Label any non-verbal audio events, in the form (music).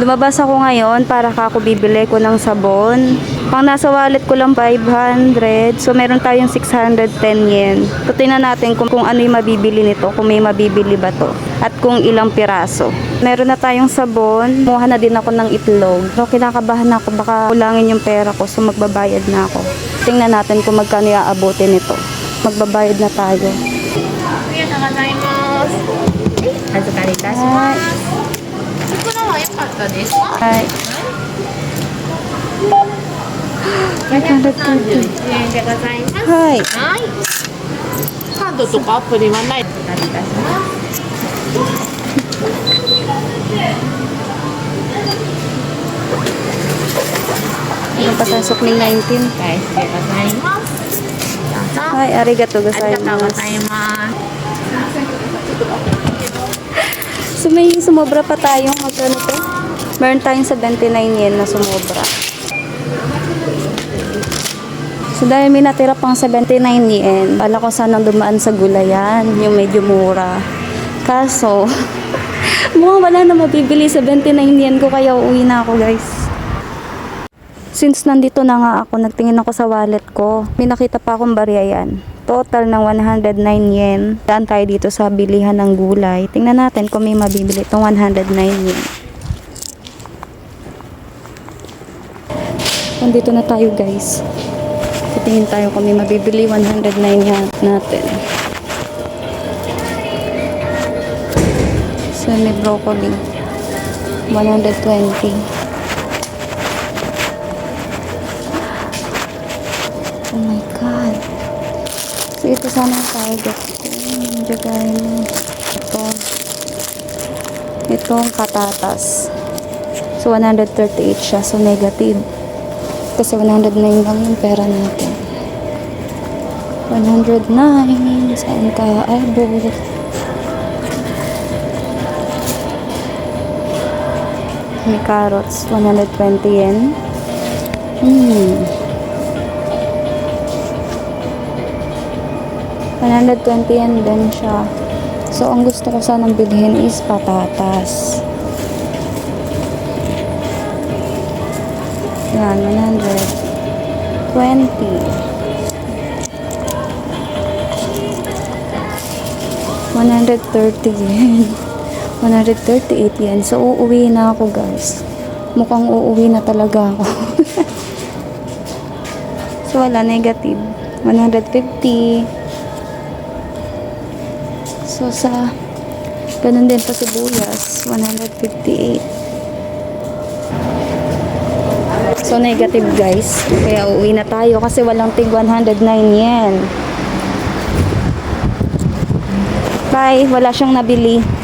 Lumabas ako ngayon para kako bibili ko ng sabon. Pang nasa wallet ko lang 500. So meron tayong 610 yen. So tingnan natin kung, kung ano yung mabibili nito. Kung may mabibili ba to. At kung ilang piraso. Meron na tayong sabon. Muha na din ako ng itlog. So kinakabahan ako. Baka kulangin yung pera ko. So magbabayad na ako. Tingnan natin kung magkano iaabutin nito. Magbabayad na tayo. ありがとうございます。預かりいたしはいます。 良かったですか？はい。531円でございます。はい。はい。カードとかアプリはない。預かりいたします。Ang pasasok ng 19. 返しでございます。ありがとうご.ざいます。So may sumobra pa tayong magkano to? Meron tayong 79 yen na sumobra. So dahil may natira pang 79 yen, bala ko sanang dumaan sa gulayan, yung medyo mura. Kaso, (laughs) mukhang wala na mabibili 79 yen ko kaya uuwi na ako guys. Since nandito na nga ako, nagtingin ako sa wallet ko. May nakita pa akong barya yan. Total ng 109 yen. Daan tayo dito sa bilihan ng gulay. Tingnan natin kung may mabibili itong 109 yen. Nandito na tayo guys. Titingin tayo kung may mabibili 109 yen natin. So may broccoli. 120. Oh my God. So, ito sana ang target ko. Jagain mo. Ito. Ito ang katatas. So, 138 siya. So, negative. Kasi 109 lang yung pera natin. 109. Saan tayo abot? May carrots. 120 yen. Hmm. 120 yan din siya. So, ang gusto ko sanang bilhin is patatas. Yan, 120. 130 yen. 138 yen. So, uuwi na ako, guys. Mukhang uuwi na talaga ako. (laughs) so, wala, negative. 150. So, sa ganun din pa sibuyas, 158. So, negative guys. Kaya uuwi na tayo kasi walang tig 109 yen. Bye. Wala siyang nabili.